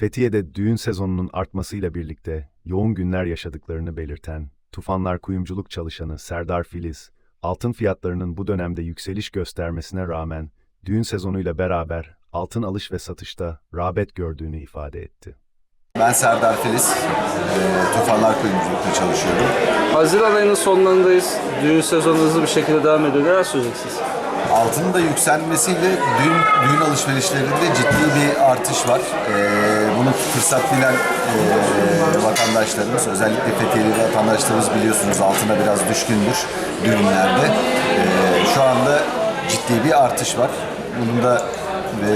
Fethiye'de düğün sezonunun artmasıyla birlikte yoğun günler yaşadıklarını belirten Tufanlar Kuyumculuk çalışanı Serdar Filiz, altın fiyatlarının bu dönemde yükseliş göstermesine rağmen düğün sezonuyla beraber altın alış ve satışta rağbet gördüğünü ifade etti. Ben Serdar Filiz, e, Tufanlar Kuyumculuk'ta çalışıyorum. Haziran ayının sonlarındayız. Düğün sezonu hızlı bir şekilde devam ediyor. Neler söyleyeceksiniz? Altının da yükselmesiyle düğün, düğün alışverişlerinde ciddi bir artış var. E, fırsat bilen e, vatandaşlarımız, özellikle Fethiyeli vatandaşlarımız biliyorsunuz altına biraz düşkündür düğünlerde. E, şu anda ciddi bir artış var. Bunun da e,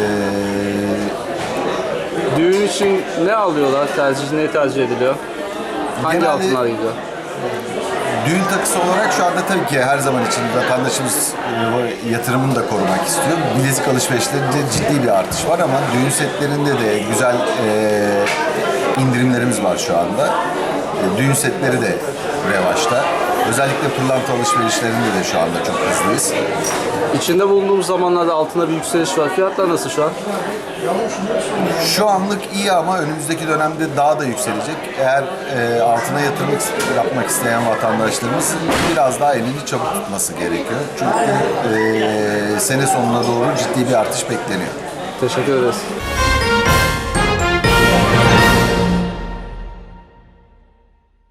Düğün için ne alıyorlar? Tercih ne tercih ediliyor? Hangi Genelde- altınlar gidiyor? Düğün takısı olarak şu anda tabii ki her zaman için vatandaşımız e, yatırımını da korumak istiyor. Bilezik alışverişlerinde ciddi bir artış var ama düğün setlerinde de güzel e, indirimlerimiz var şu anda. E, düğün setleri de revaçta. Özellikle pırlanta alışverişlerinde de şu anda çok hızlıyız. İçinde bulunduğumuz zamanlarda altına bir yükseliş var. Fiyatlar nasıl şu an? Şu anlık iyi ama önümüzdeki dönemde daha da yükselecek. Eğer e, altına yatırım yapmak isteyen vatandaşlarımız biraz daha elini çabuk tutması gerekiyor. Çünkü e, sene sonuna doğru ciddi bir artış bekleniyor. Teşekkür ederiz.